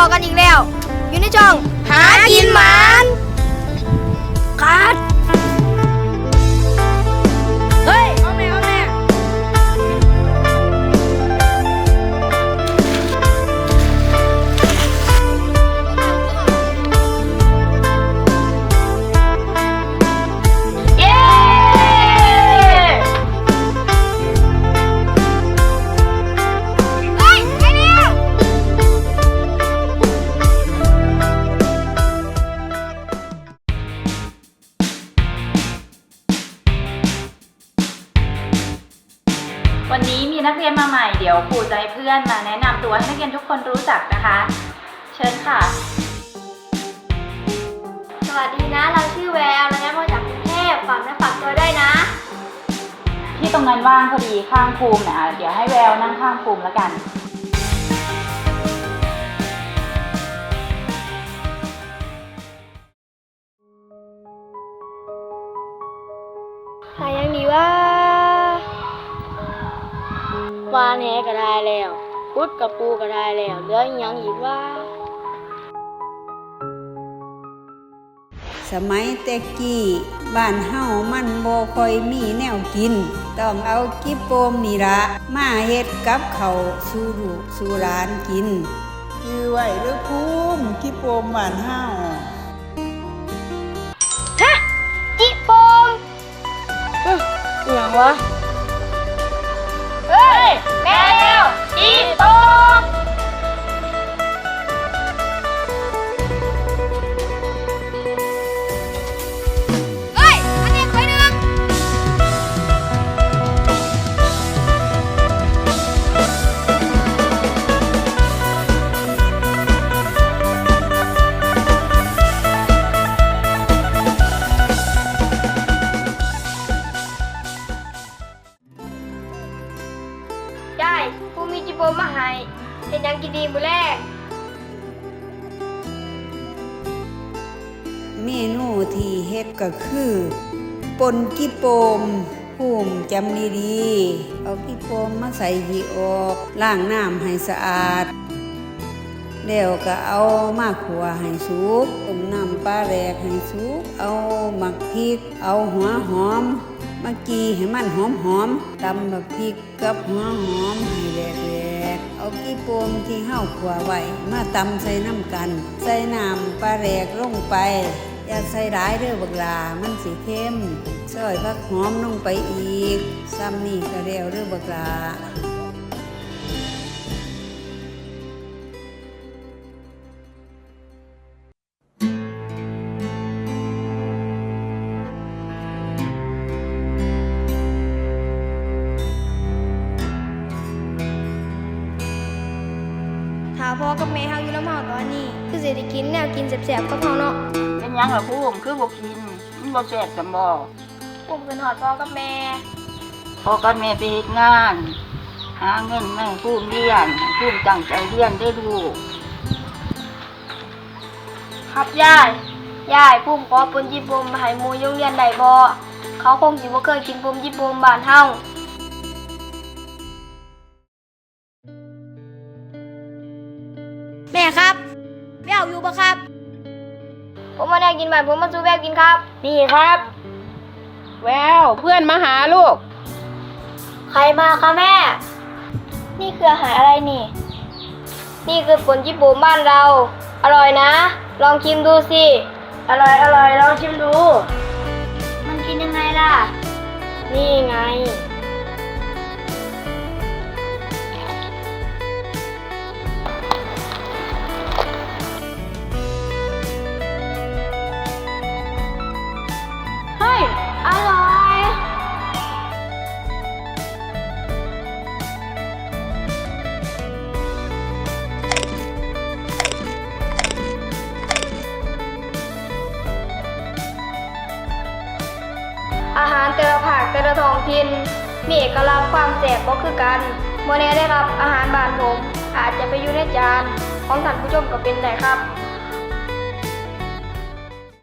อกันอีกแล้ว อยู่ในช่อง หากินหมานคัด วันนี้มีนักเรียนมาใหม่เดี๋ยวครูจะให้เพื่อนมาแนะนำตัวให้นักเรียนทุกคนรู้จักนะคะ เชิญค่ะ สวัสดีนะ เราชื่อแววเราย้ายมาจากกรุงเทพฝากนะฝากตัวได้วยนะ ที่ตรงนั้นว่างพอดีข้างภูมินะเดี๋ยวให้แววนั่งข้างภูมิแล้วกัน หายังดีว่า วานแหก็ได้แล้วพุดกับปูก็ได้แล้วเหลืออีหยังอีกว่า สมัยแต่กี้บ้านเฮามันบ่ค่อยมีแนวกิน ต้องเอากิโปมนี่ละมาเฮ็ดกับเขาวสู่ลูกสู่หลานกิน คือไว้หรือภูมิกิโปมบ้านเฮาจิโปมอีหยังวะเฮ้ย แม่ ผู้มีจิโปมมาให้เห็นยังกินดีมื้อแรก เมนูที่เฮ็ดก็คือปนกิโปมภูมิจำดีๆเอากิโปมมาใส่หีออกล้างน้ำให้สะอาดแล้วก็เอามาขัวให้สุกต้มน้ำปลาแรกให้สุก เอาหมักพริก เอาหัวหอม มากีให้มันหอมหอมตำแบบพริกกับหัวหอมให้แหลกๆเอากีโปมที่เห่าขัวไว้มาตำใส่น้ำกัน ใส่น้ำปลาแรกลงไป อย่าใส่ร้ายเด้อบักลา มันสีเข้มซอยผักหอมลงไปอีกซ้ำนี่ก็เร็วเด้อบักลา พ่อกับแม่เฮาอยู่ลำเฮาตอนนี้ คือสิได้กินแนวกินแซ่บๆกับเฮาเนาะเป็นหยังเหรอภูมิคือบ่กินมันบ่แซ่บจังบ่ผมเป็นหอดพ่อกับแม่พอกันแม่ไปเฮ็ดงาน หาเงินแม่ภูมิเรียนภูมิตั้งใจเรียนได้อลูกครับยายยายพุ่มขอปนญี่ปุ่นมาให้หมูโรงเรียนได้บ่เขาคงสิบ่เคยกินปมญี่ปุ่นบ้านเฮา แม่ครับแววอยู่ปะครับ ผมมาได้กินบ้านผมมาซื้อแววกินครับ นี่ครับ แววเพื่อนมาหาลูก ใครมาคะแม่ นี่คืออาหารอะไรนี่ นี่คือผลญี่ปุ่นบ้านเรา อร่อยนะ ลองชิมดูสิ อร่อยอร่อยลองชิมดู มันกินยังไงล่ะ นี่ไง ละภาคแต่ละท้องถิ่นมีเอกลักษณ์ความแสบก็คือกันโมเน่ได้รับอาหารบ้านผม อาจจะไปอยู่ในจานของท่านผู้ชมก็เป็นได้ครับ